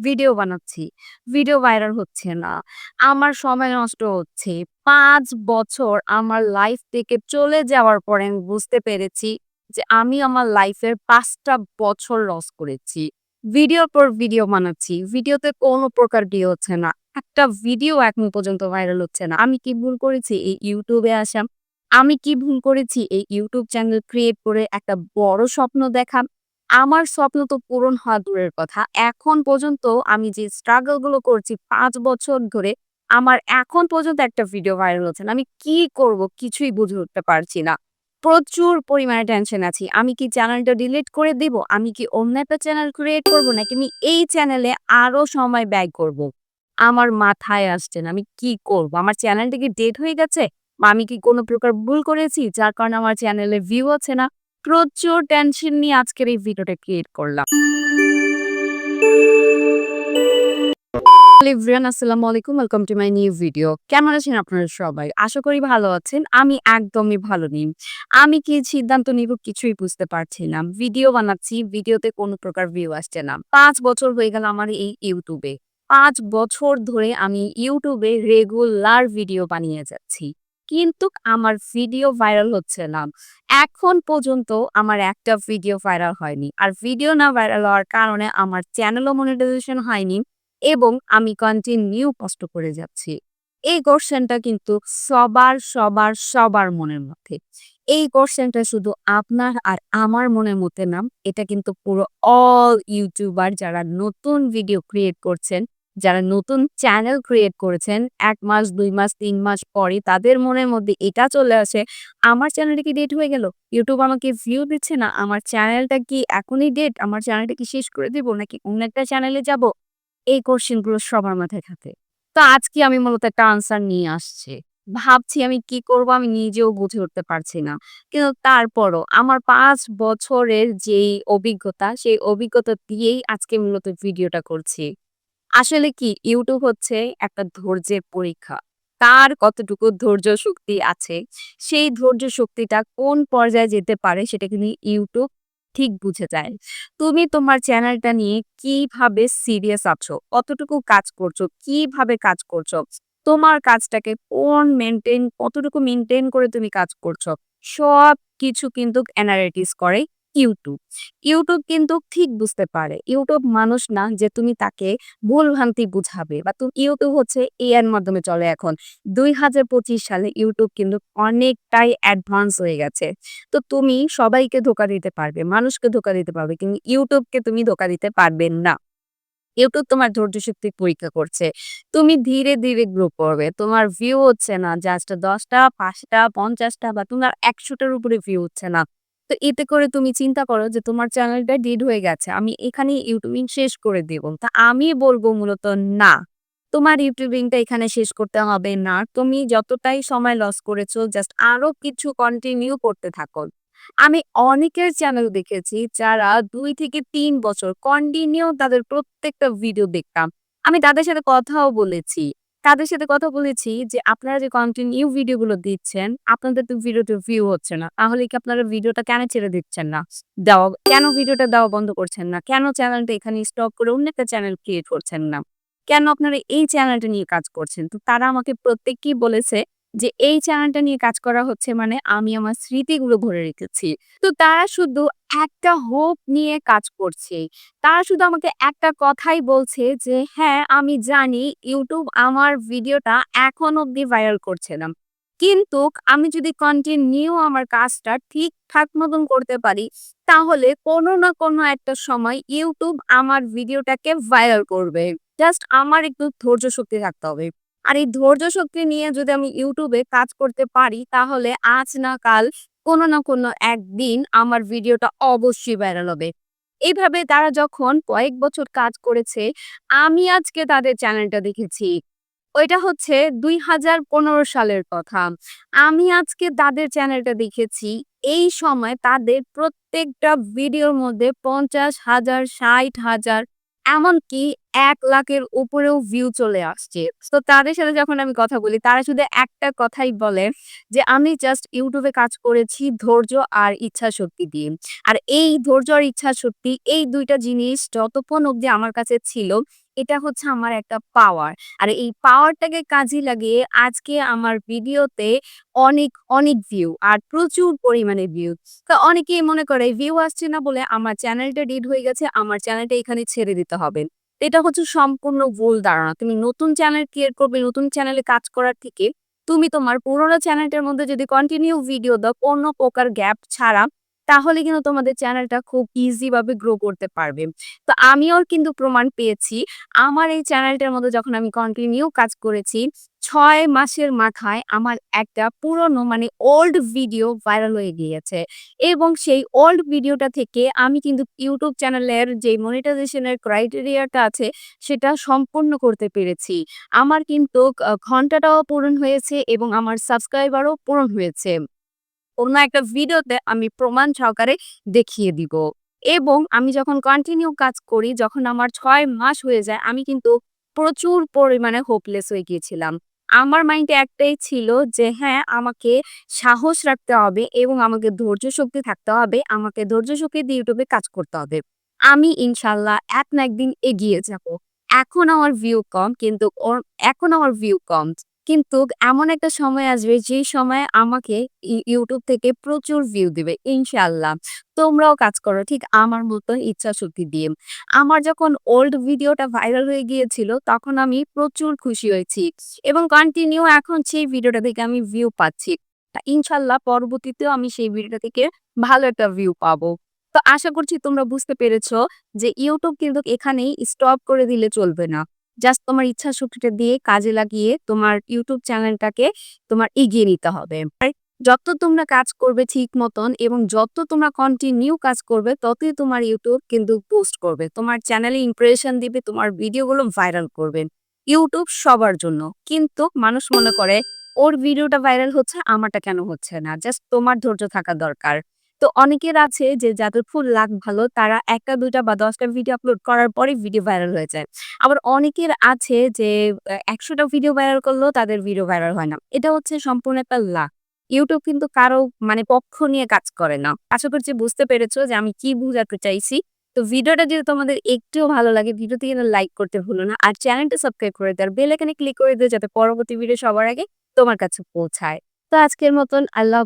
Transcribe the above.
Video বানাচ্ছি। Video viral হচ্ছে না। আমার সময় নষ্ট হচ্ছে। পাঁচ বছর আমার লাইফ থেকে চলে যাওয়ার পরে আমি বুঝতে পেরেছি যে আমি আমার লাইফের পাঁচটা বছর লস করেছি। ভিডিওর পর ভিডিও বানাচ্ছি। ভিডিওতে কোনো প্রকার ভিউ হচ্ছে না। একটা ভিডিও এখন পর্যন্ত ভাইরাল হচ্ছে না। আমি কি ভুল করেছি এই ইউটিউবে আসাম আমি কি ভুল করেছি এই ইউটিউব চ্যানেল ক্রিয়েট করে একটা বড় স্বপ্ন দেখা? আমার স্বপ্ন তো পূরণ হওয়া দূরের কথা। এখন পর্যন্ত আমি যে স্ট্রাগলগুলো করছি পাঁচ বছর ধরে, আমার এখন পর্যন্ত একটা ভিডিও ভাইরাল হচ্ছে না। আমি কি করব কিছুই বুঝে উঠতে পারছি না। প্রচুর পরিমাণে টেনশন আছি। আমি কি চ্যানেলটা ডিলিট করে দিব? আমি কি অন্য একটা চ্যানেল ক্রিয়েট করব? নাকি আমি এই চ্যানেলে আরও সময় ব্যয় করব? আমার মাথায় আসছে। আমি কি করব? আমার চ্যানেলটা কি ডেট হয়ে গেছে? আমি কি কোনো প্রকার ভুল করেছি যার কারণে আমার চ্যানেলে ভিউ আছে না? প্রচুর টেনশন নিয়ে আজকের এই ভিডিওটা ক্রিয়েট করলাম। আসসালামু আলাইকুম welcome to my new video কেমন আছেন আপনারা সবাই? আশা করি ভালো আছেন। আমি একদমই ভালো আমি কি সিদ্ধান্ত নিব কিছুই বুঝতে ভিডিও বানাচ্ছি কোনো প্রকার ভিউ আসছে না। পাঁচ বছর হয়ে গেল আমার এই ইউটিউবে পাঁচ বছর ধরে আমি ইউটিউবে রেগুলার ভিডিও বানিয়ে যাচ্ছি। কিন্তু আমার ভিডিও ভাইরাল হচ্ছে না এখন পর্যন্ত আমার একটা ভিডিও ভাইরাল হয়নি আর ভিডিও না ভাইরাল হওয়ার কারণে আমার চ্যানেলও মনিটাইজেশন হয়নি এবং আমি কন্টিনিউ কষ্ট করে যাচ্ছি। এই কোশ্চেনটা কিন্তু সবার, সবার, সবার মনের মধ্যে। এই কোশ্চেনটা শুধু আপনার আর আমার মনের মধ্যে নাম এটা কিন্তু পুরো অল ইউটিউবার যারা নতুন ভিডিও ক্রিয়েট করছেন, যারা নতুন চ্যানেল ক্রিয়েট করেছেন এক মাস, দুই মাস, তিন মাস পরে তাদের মনের মধ্যে এটা চলে আসে, আমার চ্যানেলটা কি ডেট হয়ে গেল? ইউটিউব আমাকে ভিউ দিচ্ছে না। আমার চ্যানেলটা কি এখনই ডেট আমার চ্যানেলটা কি শেষ করে দিব? নাকি অন্য একটা চ্যানেলে যাব? এই কোশ্চেনগুলো সবার মাথায় থাকে। তো আজকে আমি মূলত একটা আনসার নিয়ে আসছি। ভাবছি আমি কি করব আমি নিজেও বুঝে উঠতে পারছি না। কিন্তু তারপরও আমার পাঁচ বছরের যেই অভিজ্ঞতা, সেই অভিজ্ঞতা দিয়েই আজকে মূলত ভিডিওটা করছি। আসলে কি ইউটিউব হচ্ছে একটা ধৈর্যের পরীক্ষা। কার কতটুকু ধৈর্য শক্তি আছে, সেই ধৈর্য শক্তিটা কোন পর্যায়ে যেতে পারে সেটা কিন্তু ইউটিউব ঠিক বুঝে যায়। তুমি তোমার চ্যানেলটা নিয়ে কীভাবে সিরিয়াস আছো, কতটুকু কাজ করছ, কীভাবে কাজ করছ, তোমার কাজটাকে কোন মেইনটেইন কতটুকু মেইনটেইন করে তুমি কাজ করছ, সবকিছু কিন্তু অ্যানালাইটিস করে ইউটিউব। ইউটিউব কিন্তু ঠিক বুঝতে পারে। ইউটিউব মানুষ না যে তুমি তাকে ভুল-ভ্রান্তি বুঝাবে বা তুমি ইউটিউব হচ্ছে এআই এর মাধ্যমে চলে এখন। ২০২৫ সালে ইউটিউব কিন্তু অনেকটাই অ্যাডভান্স হয়ে গেছে। তো তুমি সবাইকে ধোকা দিতে পারবে, মানুষকে ধোকা দিতে পারবে কিন্তু ইউটিউবকে তুমি ধোকা দিতে পারবে না। ইউটিউব তোমার ধৈর্য শক্তির পরীক্ষা করছে। তুমি ধীরে, ধীরে গ্রো করবে। তোমার ভিউ হচ্ছে না জাস্ট ১০ টা, ৫ টা, ৫০ টা বা তোমার একশোটার উপরে ভিউ হচ্ছে না। তো এতে করে তুমি চিন্তা করো যে তোমার চ্যানেলটা ডেড হয়ে গেছে। আমি এখানেই ইউটিউবিং শেষ করে দেব। তা আমি বলব মূলত না। তোমার ইউটিউবিংটা এখানে শেষ করতে হবে না। তুমি যতটাই সময় লস করেছ জাস্ট আরও কিছু কন্টিনিউ করতে থাকো। আমি অনেকের চ্যানেল দেখেছি যারা দুই থেকে তিন বছর কন্টিনিউ তাদের প্রত্যেকটা ভিডিও দেখতাম। আমি তাদের সাথে কথাও বলেছি। তাদের সাথে কথা বলেছি যে আপনারা যে কন্টিনিউ ভিডিওগুলো দিচ্ছেন, আপনাদের তো ভিডিওটা ভিউ হচ্ছে না। তাহলে কি আপনারা ভিডিওটা কেন ছেড়ে দিচ্ছেন না? দেওয়া কেন ভিডিওটা দেওয়া বন্ধ করছেন না? কেন চ্যানেলটা এখানে স্টপ করে অন্য একটা চ্যানেল ক্রিয়েট করছেন না? কেন আপনারা এই চ্যানেলটা নিয়ে কাজ করছেন? তো তারা আমাকে প্রত্যেককেই বলেছে যে এই চ্যানেলটা নিয়ে কাজ করা হচ্ছে মানে আমি আমার স্মৃতিগুলো ধরে রেখেছি। তো তারা শুধু একটা হোপ নিয়ে কাজ করছে। তারা শুধু আমাকে একটা কথাই বলছে যে, "হ্যাঁ, আমি জানি ইউটিউব আমার ভিডিওটা এখন অব্দি ভাইরাল করছে না। কিন্তু আমি যদি কন্টিনিউ আমার কাজটা ঠিকঠাক মতন করতে পারি, তাহলে কোনো না কোনো একটা সময় ইউটিউব আমার ভিডিওটাকে ভাইরাল করবে। জাস্ট আমার একটু ধৈর্য শক্তি থাকতে হবে।" আর এই ধৈর্য শক্তি নিয়ে যদি আমি ইউটিউবে কাজ করতে পারি তাহলে আজ না কাল কোনো না কোনো একদিন আমার ভিডিওটা অবশ্যই ভাইরাল হবে। এইভাবে তারা যখন কয়েক বছর কাজ করেছে, আমি আজকে তাদের চ্যানেলটা দেখেছি। ওইটা হচ্ছে ২০১৫ সালের কথা। আমি আজকে তাদের চ্যানেলটা দেখেছি। এই সময় তাদের প্রত্যেকটা ভিডিওর মধ্যে ৫০,০০০, ৬০,০০০ এমনকি এক লাখের উপরেও ভিউ চলে আসছে। তো তাদের সাথে যখন আমি কথা বলি তারা শুধু একটা কথাই বলে যে, "আমি জাস্ট ইউটিউবে কাজ করেছি ধৈর্য আর ইচ্ছা শক্তি দিয়ে।" আর এই ধৈর্য আর ইচ্ছা শক্তি এই দুইটা জিনিস যতক্ষণ অব্দি আমার কাছে ছিল, এটা হচ্ছে আমার একটা পাওয়ার। আর এই পাওয়ারটাকে কাজে লাগিয়ে আজকে আমার ভিডিওতে অনেক, অনেক ভিউ আর প্রচুর পরিমাণে ভিউ। তো অনেকেই মনে করে ভিউ আসছে না বলে আমার চ্যানেলটা ডেড হয়ে গেছে, আমার চ্যানেলটা এখানে ছেড়ে দিতে হবে। এটা হচ্ছে সম্পূর্ণ ভুল ধারণা। তুমি নতুন চ্যানেল ক্রিয়েট করবে, নতুন চ্যানেলে কাজ করার থেকে তুমি তোমার পুরোনো চ্যানেলটার মধ্যে যদি কন্টিনিউ ভিডিও দাও কোনো প্রকার গ্যাপ ছাড়া, তাহলে কিন্তু তোমাদের চ্যানেলটা খুব ইজি ভাবে গ্রো করতে পারবে। তো আমিও কিন্তু প্রমাণ পেয়েছি। আমার এই চ্যানেলটার মধ্যে যখন আমি কন্টিনিউ কাজ করেছি, ছয় মাসের মাথায় আমার একটা পুরনো মানে ওল্ড ভিডিও ভাইরাল হয়ে গিয়েছে। এবং সেই ওল্ড ভিডিওটা থেকে আমি কিন্তু ইউটিউব চ্যানেলের যে মনিটাইজেশন এর ক্রাইটেরিয়াটা আছে সেটা সম্পূর্ণ করতে পেরেছি। আমার কিন্তু ঘন্টাটাও পূরণ হয়েছে এবং আমার সাবস্ক্রাইবারও পূরণ হয়েছে। অন্য একটা ভিডিওতে আমি প্রমাণ সহকারে দেখিয়ে দিব। এবং আমি যখন কন্টিনিউ কাজ করি, যখন আমার ছয় মাস হয়ে যায়, আমি কিন্তু প্রচুর পরিমাণে হোপলেস হয়ে গিয়েছিলাম। আমার মাইন্ডে একটাই ছিল যে হ্যাঁ, আমাকে সাহস রাখতে হবে এবং আমাকে ধৈর্য শক্তি থাকতে হবে। আমাকে ধৈর্য শক্তি দিয়ে এ কাজ করতে হবে। আমি ইনশাল্লাহ এক না একদিন এগিয়ে যাব এখন আমার ভিউ কম কিন্তু এখন আমার ভিউ কম। কিন্তু এমন একটা সময় আসবে, যে সময় আমাকে ই YouTube থেকে প্রচুর ভিউ দিবে ইনশাল্লাহ তোমরাও কাজ করো, ঠিক আমার মতো ইচ্ছা শক্তি দিয়ে। আমার যখন ওল্ড ভিডিওটা ভাইরাল হয়ে গিয়েছিল, তখন আমি প্রচুর খুশি হয়েছি এবং কন্টিনিউ এখন সেই ভিডিওটা থেকে আমি ভিউ পাচ্ছি। তা ইনশাআল্লাহ পরবর্তীতেও আমি সেই ভিডিওটা থেকে ভালো একটা ভিউ পাবো। তো আশা করছি তোমরা বুঝতে পেরেছ যে ইউটিউব কিন্তু এখানেই স্টপ করে দিলে চলবে না। জাস্ট তোমার ইচ্ছাশক্তিটা দিয়ে কাজে লাগিয়ে তোমার ইউটিউব চ্যানেলটাকে তোমার এগিয়ে নিতে হবে। যত তোমরা কাজ করবে ঠিক মতন এবং যত তোমরা কন্টিনিউ কাজ করবে ততই তোমার ইউটিউব কিন্তু পোস্ট করবে। তোমার চ্যানেলে ইমপ্রেশন দিবে, তোমার ভিডিওগুলো ভাইরাল করবে। ইউটিউব সবার জন্য। কিন্তু মানুষ মনে করে ওর ভিডিওটা ভাইরাল হচ্ছে, আমারটা কেন হচ্ছে না? জাস্ট তোমার ধৈর্য থাকা দরকার। তো অনেকের আছে যে যাদের ফুল লাক ভালো, তারা ১ টা ২ টা বা দশটা ভিডিও আপলোড করার পরেই ভিডিও ভাইরাল হয়ে যায়। আবার অনেকের আছে যে একশোটা ভিডিও ভাইরাল করলেও তাদের ভিডিও ভাইরাল হয় না। এটা হচ্ছে সম্পূর্ণ একটা লাক। ইউটিউব কিন্তু কারও মানে পক্ষ নিয়ে কাজ করে না। আশা করছি বুঝতে পেরেছ যে আমি কি বুঝাতে চাইছি। তো ভিডিওটা যদি তোমাদের একটুও ভালো লাগে, ভিডিওতে কিন্তু লাইক করতে ভুলো না। আর চ্যানেলটা সাবস্ক্রাইব করে দিও। আর বেল আইকনে ক্লিক করে দিও যাতে পরবর্তী ভিডিও সবার আগে তোমার কাছে পৌঁছায়। তো আজকের মতন আল্লাহ